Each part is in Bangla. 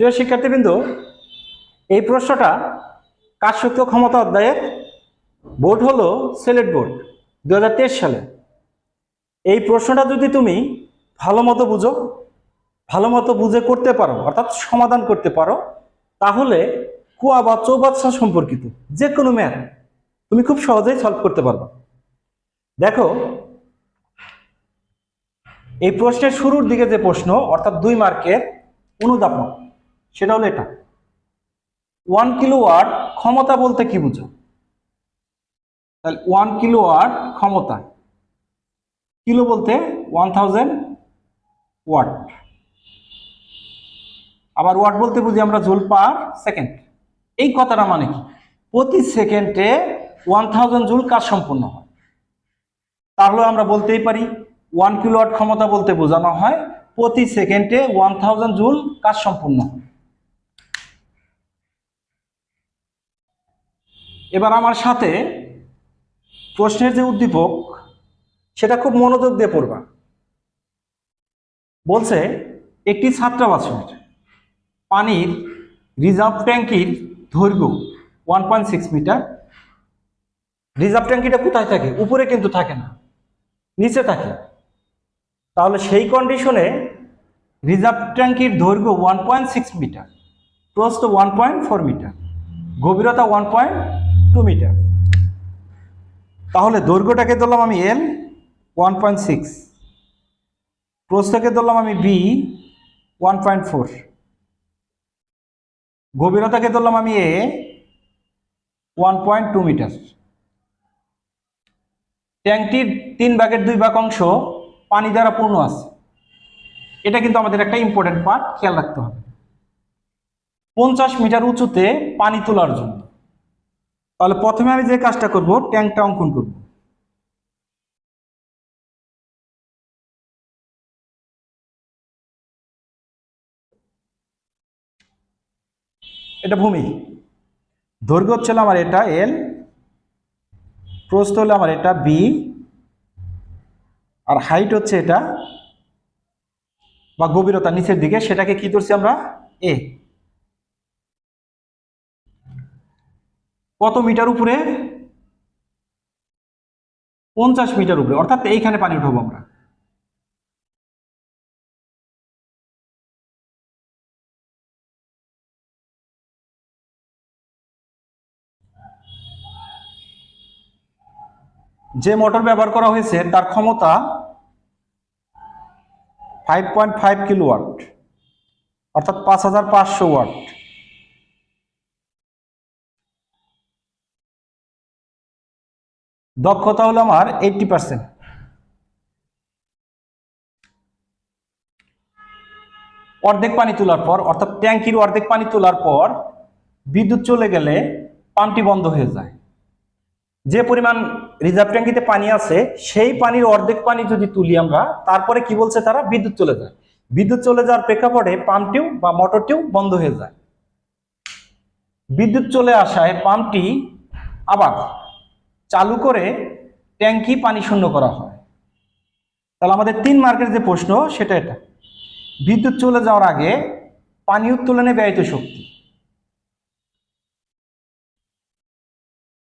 প্রিয় শিক্ষার্থীবৃন্দ, এই প্রশ্নটা কাজশক্তি ও ক্ষমতা অধ্যায়ের বোর্ড হলো সিলেট বোর্ড দু হাজার তেইশ সালে। এই প্রশ্নটা যদি তুমি ভালো মতো বুঝো, ভালো মতো বুঝে করতে পারো, অর্থাৎ সমাধান করতে পারো, তাহলে কুয়া বা চৌবাচ্চা সম্পর্কিত যে কোনো ম্যাথ তুমি খুব সহজেই সলভ করতে পারবে। দেখো, এই প্রশ্নের শুরুর দিকে যে প্রশ্ন, অর্থাৎ দুই মার্কের অনুদাপন সেটা হলো এটা। ওয়ান কিলো ওয়াট ক্ষমতা বলতে কি বুঝো? তাহলে ওয়ান কিলো ওয়াট ক্ষমতা। কিলো বলতে ওয়ান থাউজেন্ড ওয়াট আবার ওয়াট বলতে বুঝি আমরা জুল পার সেকেন্ড এই কথাটা মানে কি? প্রতি সেকেন্ডে ওয়ান থাউজেন্ড জুল কাজ সম্পূর্ণ হয়? তাহলে আমরা বলতেই পারি ওয়ান কিলোওয়াট ক্ষমতা বলতে বোঝানো হয়, প্রতি সেকেন্ডে ওয়ান থাউজেন্ড জুল কাজ সম্পূর্ণ হয়? এবার আমার সাথে প্রশ্নের যে উদ্দীপক, সেটা খুব মনোযোগ দিয়ে পড়বা। বলছে, একটি ছাত্রাবাসের পানির রিজার্ভ ট্যাঙ্কির দৈর্ঘ্য one point six metre reserve ট্যাঙ্কিটা কোথায় থাকে? উপরে কিন্তু থাকে না, নিচে থাকে। তাহলে সেই কন্ডিশনে রিজার্ভ ট্যাঙ্কির দৈর্ঘ্য ওয়ান পয়েন্ট সিক্স মিটার প্রস্থ ওয়ান পয়েন্ট ফোর মিটার গভীরতা ওয়ান পয়েন্ট টু মিটার। তাহলে দৈর্ঘ্যটাকে ধরলাম আমি এল ওয়ান পয়েন্ট সিক্স প্রস্থকে ধরলাম আমি বি ওয়ান পয়েন্ট ফোর গভীরতাকে ধরলাম আমি A one point two metre. ট্যাঙ্কটির তিন ভাগের দুই ভাগ অংশ পানি দ্বারা পূর্ণ আছে। এটা কিন্তু আমাদের একটা ইম্পর্টেন্ট পার্ট খেয়াল রাখতে হবে। পঞ্চাশ মিটার উঁচুতে পানি তোলার জন্য। তাহলে প্রথমে আমি যে কাজটা করব ট্যাঙ্কটা অঙ্কন করব। এটা ভূমি। দৈর্ঘ্য হচ্ছিল আমার এটা এল, প্রস্থ হলো আমার এটা বি, আর হাইট হচ্ছে এটা, বা গভীরতা নিচের দিকে, সেটাকে কি ধরছি আমরা? এ। কত মিটার উপরে? পঞ্চাশ মিটার উপরে। অর্থাৎ এইখানে পানি উঠাবো আমরা। যে মোটর ব্যবহার করা হয়েছে, তার ক্ষমতা five point five kilo watt অর্থাৎ পাঁচ হাজার পাঁচশো ওয়াট। দক্ষতা হলো আমার এইটটি পার্সেন্ট অর্ধেক পানি তোলার পর, অর্থাৎ ট্যাঙ্কির অর্ধেক পানি তোলার পর বিদ্যুৎ চলে গেলে পাম্পটি বন্ধ হয়ে যায়। যে পরিমাণ রিজার্ভ ট্যাঙ্কিতে পানি আছে, সেই পানির অর্ধেক পানি যদি তুলি আমরা, তারপরে কি বলছে তারা? বিদ্যুৎ চলে যায়। বিদ্যুৎ চলে যাওয়ার প্রেক্ষাপটে পাম্পটিও বা মোটরটিও বন্ধ হয়ে যায়। বিদ্যুৎ চলে আসায় পাম্পটি আবার চালু করে ট্যাঙ্কি পানি শূন্য করা হয়। তাহলে আমাদের তিন মার্কের যে প্রশ্ন, সেটা এটা। বিদ্যুৎ চলে যাওয়ার আগে পানি উত্তোলনে ব্যয়িত শক্তি।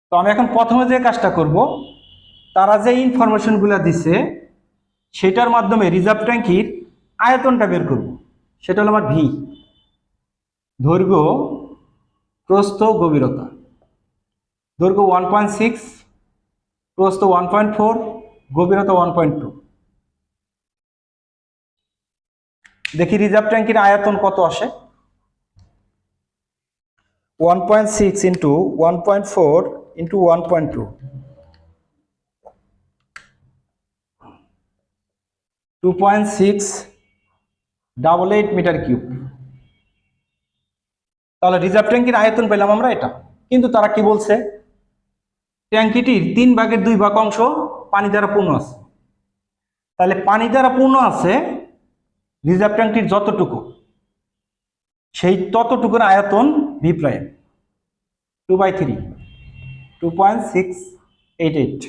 তো আমি এখন প্রথমে যে কাজটা করব, তারা যে ইনফরমেশনগুলো দিছে, সেটার মাধ্যমে রিজার্ভ ট্যাঙ্কির আয়তনটা বের করব। সেটা হলো আমার ভি দৈর্ঘ্য প্রস্থ গভীরতা। দৈর্ঘ্য ওয়ান পয়েন্ট সিক্স প্রস্থ ওয়ান পয়েন্ট ফোর গভীরতা ওয়ান পয়েন্ট টু দেখি রিজার্ভ ট্যাঙ্কির আয়তন কত আসে? One point six into one point four into one point two two point six double eight metre cube তাহলে রিজার্ভ ট্যাঙ্কির আয়তন পেলাম আমরা এটা। কিন্তু তারা কি বলছে? ট্যাঙ্কিটির তিন ভাগের দুই ভাগ অংশ পানি দ্বারা পূর্ণ আছে। তাহলে পানি দ্বারা পূর্ণ আছে রিজার্ভ ট্যাঙ্কটির যতটুকু, সেই ততটুকুর আয়তন V two by three two point six eight eight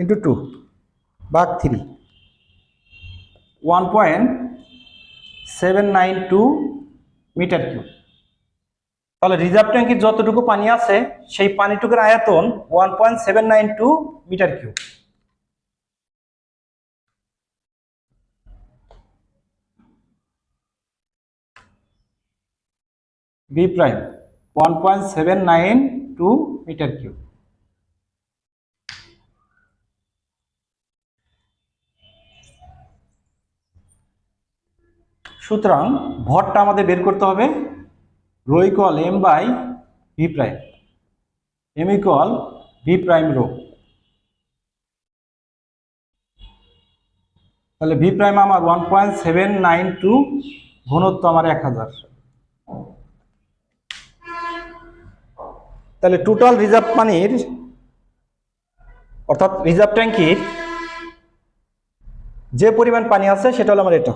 into two ভাগ three one point seven nine two metre cube তাহলে রিজার্ভ ট্যাঙ্কির যতটুকু পানি আছে, সেই পানিটুকুর আয়তন one point seven nine two metre cube B prime one point seven nine two metre cube সুতরাং ভরটা আমাদের বের করতে হবে rho equal M by V prime M equal V prime rho. তাহলে ভি প্রাইম আমার one point seven nine two ঘনত্ব আমার এক হাজার। তাহলে টোটাল রিজার্ভ পানির, অর্থাৎ রিজার্ভ ট্যাঙ্কির যে পরিমাণ পানি আছে, সেটা হলো আমার এটা।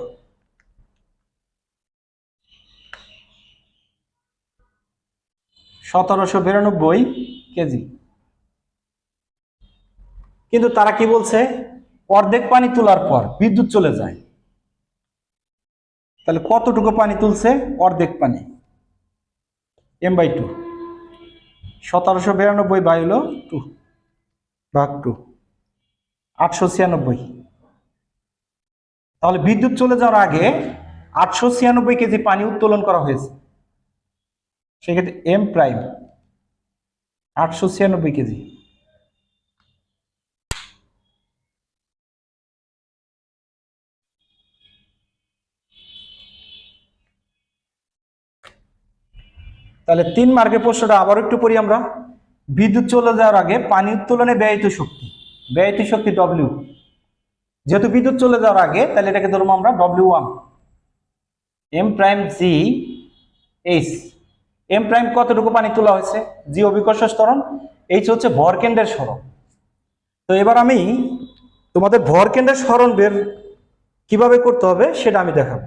সতেরোশো বিরানব্বই কেজি। কিন্তু তারা কি বলছে? অর্ধেক পানি তোলার পর বিদ্যুৎ চলে যায়। তাহলে কতটুকু পানি তুলছে? অর্ধেক পানি। এম বাই টু সতেরোশো বিরানব্বই বাই হলো টু ভাগ টু আটশো ছিয়ানব্বই। তাহলে বিদ্যুৎ চলে যাওয়ার আগে আটশো ছিয়ানব্বই কেজি পানি উত্তোলন করা হয়েছে। সেক্ষেত্রে এম প্রাইম আটশো ছিয়ানব্বই কেজি। তাহলে তিন মার্কের প্রশ্নটা আবার একটু পড়ি আমরা। বিদ্যুৎ চলে যাওয়ার আগে পানি উত্তোলনে ব্যয়িত শক্তি ব্যয়িত শক্তি ডব্লিউ যেহেতু বিদ্যুৎ চলে যাওয়ার আগে, তাহলে এটাকে ধরবো আমরা W one M prime G H M prime কতটুকু পানি তোলা হয়েছে? জি অভিকর্ষ স্তরণ এইচ হচ্ছে ভরকেন্দ্রের সরণ। তো এবার আমি তোমাদের ভরকেন্দ্রের সরণ বের কীভাবে করতে হবে সেটা আমি দেখাবো।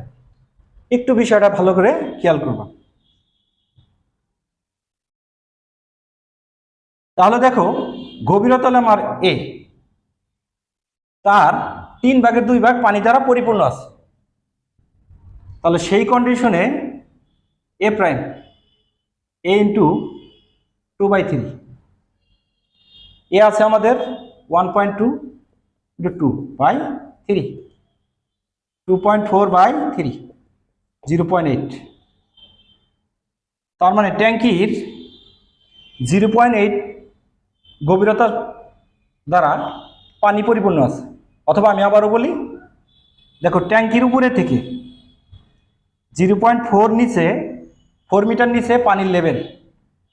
একটু বিষয়টা ভালো করে খেয়াল করবা। তাহলে দেখো গভীরতা হলো আমার এ তার তিন ভাগের দুই ভাগ পানি দ্বারা পরিপূর্ণ আছে। তাহলে সেই কন্ডিশনে A prime A into two by three A আছে আমাদের one point two into two by three two point four by three zero point eight তার মানে ট্যাঙ্কির জিরো পয়েন্ট এইট গভীরতা দ্বারা পানি পরিপূর্ণ আছে। অথবা আমি আবারও বলি, দেখো ট্যাঙ্কির উপরে থেকে জিরো পয়েন্ট ফোর নিচে ফোর মিটার নিচে পানির লেভেল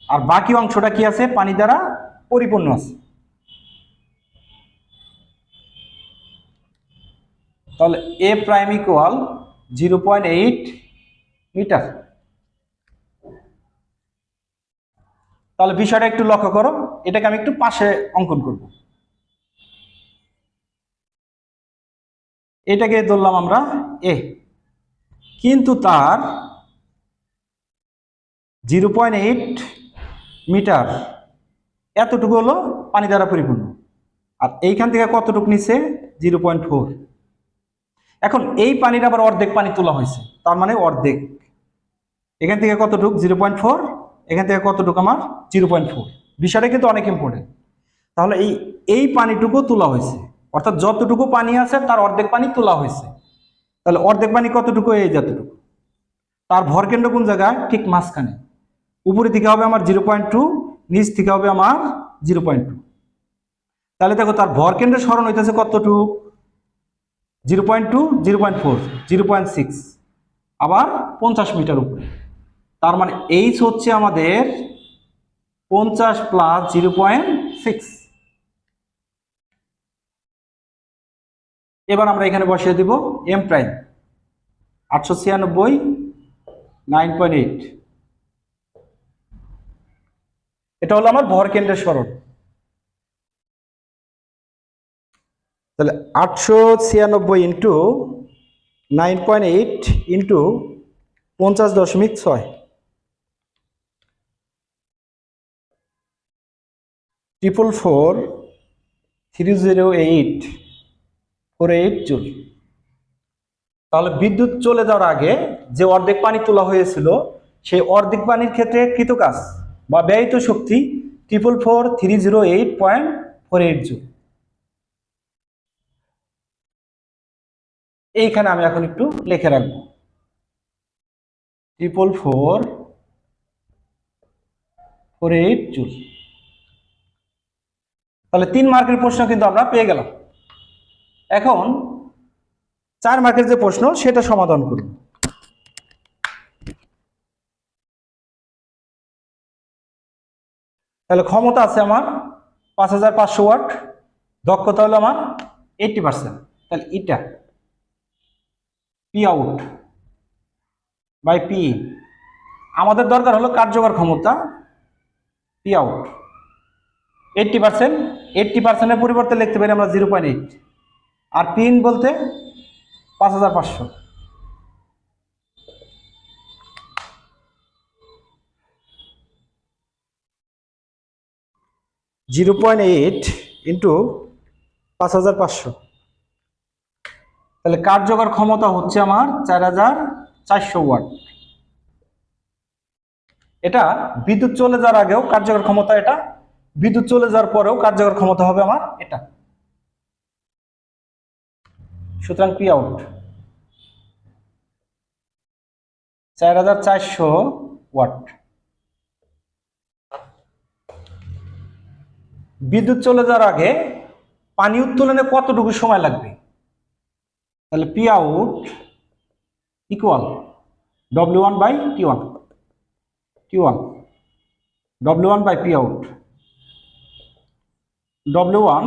আর বাকি অংশটা কি আছে? পানি দ্বারা পরিপূর্ণ আছে। তাহলে A prime equal zero point eight metre তাহলে বিষয়টা একটু লক্ষ্য করো। এটাকে আমি একটু পাশে অঙ্কন করব। এটাকে ধরলাম আমরা এ কিন্তু তার জিরো পয়েন্ট এইট মিটার এতটুকু হলো পানি দ্বারা পরিপূর্ণ। আর এইখান থেকে কতটুকু নিচে? Zero point four. এখন এই পানির আবার অর্ধেক পানি তোলা হয়েছে, তার মানে অর্ধেক। এখান থেকে কতটুকু? Zero point four. এখান থেকে কতটুকু আমার? Zero point four. বিষয়টা কিন্তু অনেক ইম্পর্টেন্ট তাহলে এই এই পানিটুকু তোলা হয়েছে, অর্থাৎ যতটুকু পানি আছে তার অর্ধেক পানি তোলা হয়েছে। তাহলে অর্ধেক পানি কতটুকু? এই যতটুকু। তার ভরকেন্দ্র কোন জায়গায়? ঠিক মাঝখানে। উপরে দিকে হবে আমার জিরো পয়েন্ট টু নিচ থেকে হবে আমার জিরো পয়েন্ট টু তাহলে দেখো তার ভরকেন্দ্রের স্মরণ হইতেছে কতটুকু? Zero point two zero point four zero point six আবার পঞ্চাশ মিটার উপরে। তার মানে এইচ হচ্ছে আমাদের পঞ্চাশ প্লাস জিরো পয়েন্ট সিক্স এবার আমরা এখানে বসিয়ে দিব এম প্রাইম আটশো ছিয়ানব্বই নাইন পয়েন্ট এইট এটা হলো আমার ভর কেন্দ্রের স্মরণ। তাহলে আটশো ছিয়ানব্বই into nine point eight into পঞ্চাশ দশমিক ছয়। Triple four three zero eight four eight joule. তাহলে বিদ্যুৎ চলে যাওয়ার আগে যে অর্ধেক পানি তোলা হয়েছিল, সেই অর্ধেক পানির ক্ষেত্রে কৃতকাজ বা ব্যয়িত শক্তি triple four three zero eight point four eight joule এইখানে আমি এখন একটু লিখে রাখব। Triple four four eight joule তাহলে তিন মার্কের প্রশ্ন কিন্তু আমরা পেয়ে গেলাম। এখন চার মার্কের যে প্রশ্ন, সেটা সমাধান করুন। তাহলে ক্ষমতা আছে আমার পাঁচ হাজার পাঁচশো ওয়াট, দক্ষতা হলো আমার এইটটি পার্সেন্ট তাহলে eta P out by P আমাদের দরকার হলো কার্যকর ক্ষমতা P out eighty percent eighty পার্সেন্টের পরিবর্তে লিখতে পারি আমরা জিরো পয়েন্ট এইট আর পিন বলতে পাঁচ হাজার পাঁচশো। জিরো পয়েন্ট এইট ইন্টু পাঁচ হাজার পাঁচশো। তাহলে কার্যকর ক্ষমতা হচ্ছে আমার চার হাজার চারশো ওয়াট। এটা বিদ্যুৎ চলে যাওয়ার আগেও কার্যকর ক্ষমতা এটা? বিদ্যুৎ চলে যাওয়ার পরেও কার্যকর ক্ষমতা হবে আমার এটা। সুতরাং পি আউট। চার হাজার চারশো ওয়াট। বিদ্যুৎ চলে যাওয়ার আগে পানি উত্তোলনে কতটুকু সময় লাগবে? তাহলে P out equal W one by T one T one W one by P out W one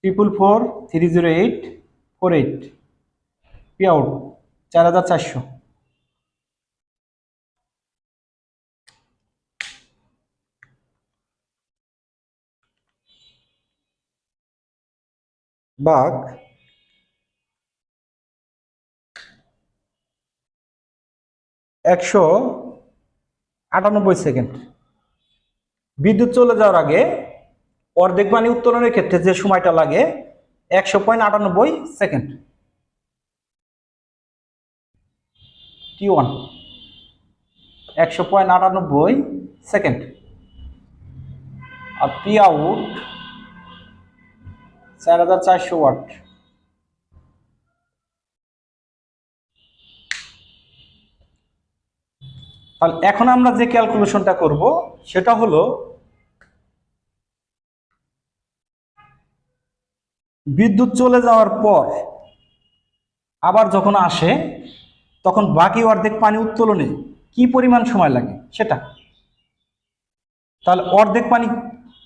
triple four three zero eight four eight P out চার হাজার চারশো। বাঘ। একশো আটানব্বই সেকেন্ড। বিদ্যুৎ চলে যাওয়ার আগে অর্ধেক পানি উত্তোলনের ক্ষেত্রে যে সময়টা লাগে, একশো পয়েন্ট আটানব্বই সেকেন্ড। টি ওয়ান একশো পয়েন্ট আটানব্বই সেকেন্ড। আর পি আউট চার হাজার চারশো ওয়াট। তাহলে এখন আমরা যে ক্যালকুলেশনটা করব, সেটা হলো বিদ্যুৎ চলে যাওয়ার পর আবার যখন আসে, তখন বাকি অর্ধেক পানি উত্তোলনে কি পরিমাণ সময় লাগে সেটা। তাহলে অর্ধেক পানি,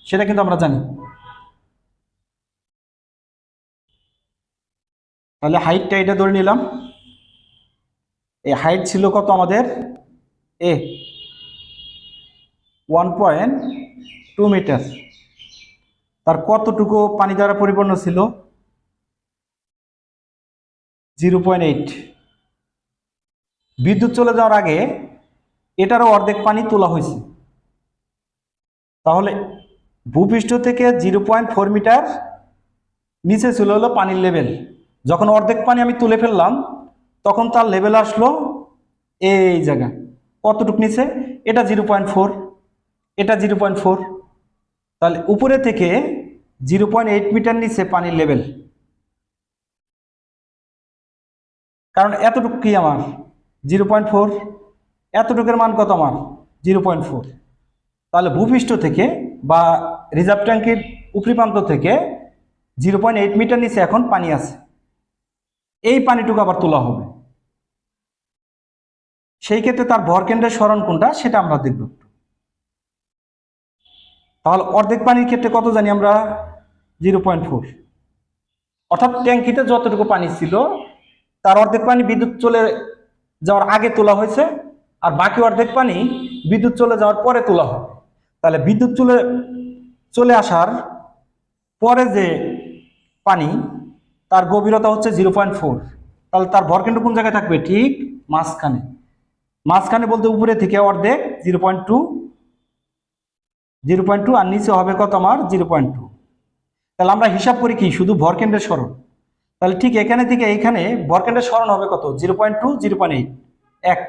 সেটা কিন্তু আমরা জানি। তাহলে হাইটটা এটা ধরে নিলাম। এই হাইট ছিল কত আমাদের? A one point two metre তার কতটুকু পানি দ্বারা পরিপূর্ণ ছিল? জিরো পয়েন্ট এইট বিদ্যুৎ চলে যাওয়ার আগে এটারও অর্ধেক পানি তোলা হয়েছে। তাহলে ভূপৃষ্ঠ থেকে জিরো পয়েন্ট ফোর মিটার নিচে ছিল হলো পানির লেভেল যখন অর্ধেক পানি আমি তুলে ফেললাম, তখন তার লেভেল আসলো এই জায়গা। কতটুক নিচে? এটা জিরো পয়েন্ট ফোর এটা জিরো পয়েন্ট ফোর তাহলে উপরে থেকে জিরো পয়েন্ট এইট মিটার নিচে পানির লেভেল কারণ এতটুকু কি আমার? জিরো পয়েন্ট ফোর এতটুকের মান কত আমার? জিরো পয়েন্ট ফোর তাহলে ভূপৃষ্ঠ থেকে বা রিজার্ভ ট্যাঙ্কির উপরিপ্রান্ত থেকে জিরো পয়েন্ট এইট মিটার নিচে এখন পানি আছে। এই পানিটুকু আবার তোলা হবে। সেই ক্ষেত্রে তার ভরকেন্দ্রের স্মরণ কোনটা, সেটা আমরা দেখব তাহলে অর্ধেক পানির ক্ষেত্রে কত জানি আমরা? জিরো পয়েন্ট ফোর অর্থাৎ ট্যাঙ্কিতে যতটুকু পানি ছিল, তার অর্ধেক পানি বিদ্যুৎ চলে যাওয়ার আগে তোলা হয়েছে, আর বাকি অর্ধেক পানি বিদ্যুৎ চলে যাওয়ার পরে তোলা হবে। তাহলে বিদ্যুৎ চলে চলে আসার পরে যে পানি তার গভীরতা হচ্ছে জিরো পয়েন্ট ফোর তাহলে তার ভরকেন্দ্র কোন জায়গায় থাকবে? ঠিক মাঝখানে। মাঝখানে বলতে উপরে থেকে অর্ধেক zero point two zero point two আর নিচে হবে কত আমার? জিরো পয়েন্ট টু তাহলে আমরা হিসাব করি কি? শুধু ভরকেন্দ্রের স্মরণ তাহলে ঠিক এখানে থেকে এইখানে ভরকেন্দ্রের স্মরণ হবে কত? Zero point two zero point eight এক।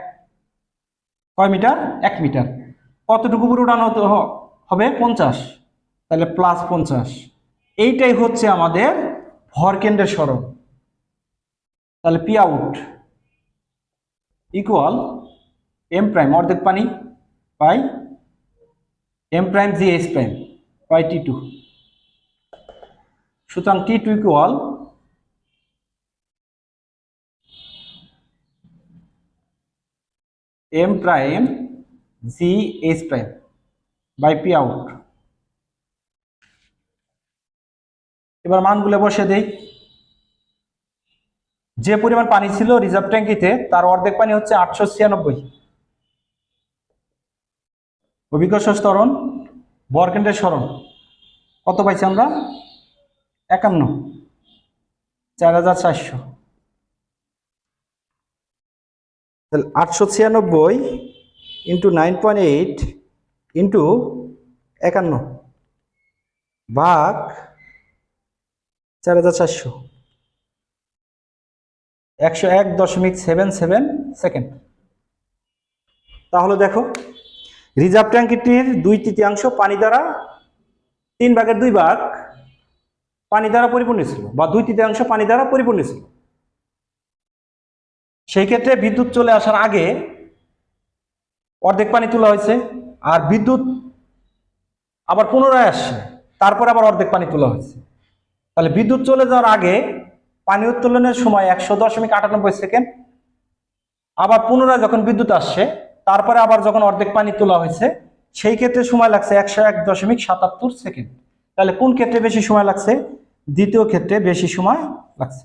কয় মিটার? এক মিটার। কতটুকু উপরে উঠানো হবে? পঞ্চাশ। তাহলে প্লাস পঞ্চাশ। এইটাই হচ্ছে আমাদের ভর কেন্দ্রের সরণ। তাহলে P out equal M prime অর্ধেক পানি by M prime G H prime by T two সুতরাং T two equal M prime G H prime by P out এবার মানগুলো বসে দেই। যে পরিমাণ পানি ছিল রিজার্ভ ট্যাঙ্কিতে, তার অর্ধেক পানি হচ্ছে আটশো ছিয়ানব্বই। অভিজ্ঞ স্তরণ বরকেন্দ্রের স্মরণ। কত পাইছি আমরা? একান্ন। চার হাজার চারশো। তাহলে আটশো ছিয়ানব্বই into nine point eight into একান্ন। ভাগ চার হাজার চারশো। একশো এক দশমিক সেভেন সেভেন সেকেন্ড। তাহলে দেখো, রিজার্ভ ট্যাঙ্কিটির দুই তৃতীয়াংশ পানি দ্বারা তিন ভাগের দুই ভাগ পানি দ্বারা পরিপূর্ণ ছিল, বা দুই তৃতীয়াংশ পানি দ্বারা পরিপূর্ণ ছিল। সেই ক্ষেত্রে বিদ্যুৎ চলে আসার আগে অর্ধেক পানি তোলা হয়েছে, আর বিদ্যুৎ আবার পুনরায় আসছে, তারপর আবার অর্ধেক পানি তোলা হয়েছে। তাহলে বিদ্যুৎ চলে যাওয়ার আগে পানি উত্তোলনের সময় একশো দশমিক আটানব্বই সেকেন্ড, আবার পুনরায় যখন বিদ্যুৎ আসছে, তারপরে আবার যখন অর্ধেক পানি তোলা হয়েছে, সেই ক্ষেত্রে সময় লাগছে একশো এক দশমিক সাতাত্তর সেকেন্ড। তাহলে কোন ক্ষেত্রে বেশি সময় লাগছে? দ্বিতীয় ক্ষেত্রে বেশি সময় লাগছে।